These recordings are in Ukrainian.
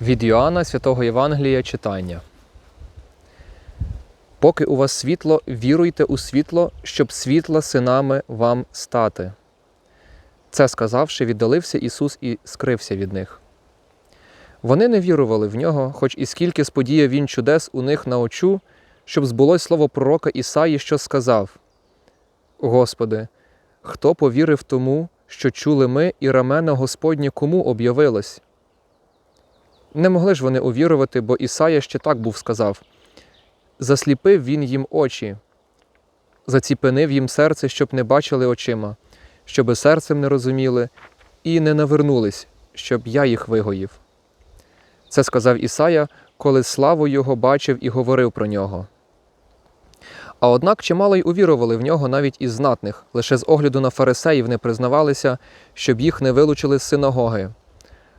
Від Йоанна Святого Євангелія читання. Поки у вас світло, віруйте у світло, щоб світла синами вам стати. Це сказавши, віддалився Ісус і скрився від них. Вони не вірували в нього, хоч і скільки сподіяв він чудес у них на очу, щоб збулось слово пророка Ісаї, що сказав: Господи, хто повірив тому, що чули ми, і рамена Господнє кому об'явилось? Не могли ж вони увірувати, бо Ісая ще так був сказав: Засліпив він їм очі, заціпенив їм серце, щоб не бачили очима, щоби серцем не розуміли, і не навернулись, щоб я їх вигоїв. Це сказав Ісая, коли славу його бачив і говорив про нього. А однак чимало й увірували в нього навіть із знатних, лише з огляду на фарисеїв не признавалися, щоб їх не вилучили з синагоги.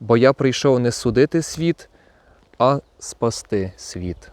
бо я прийшов не судити світ, а спасти світ.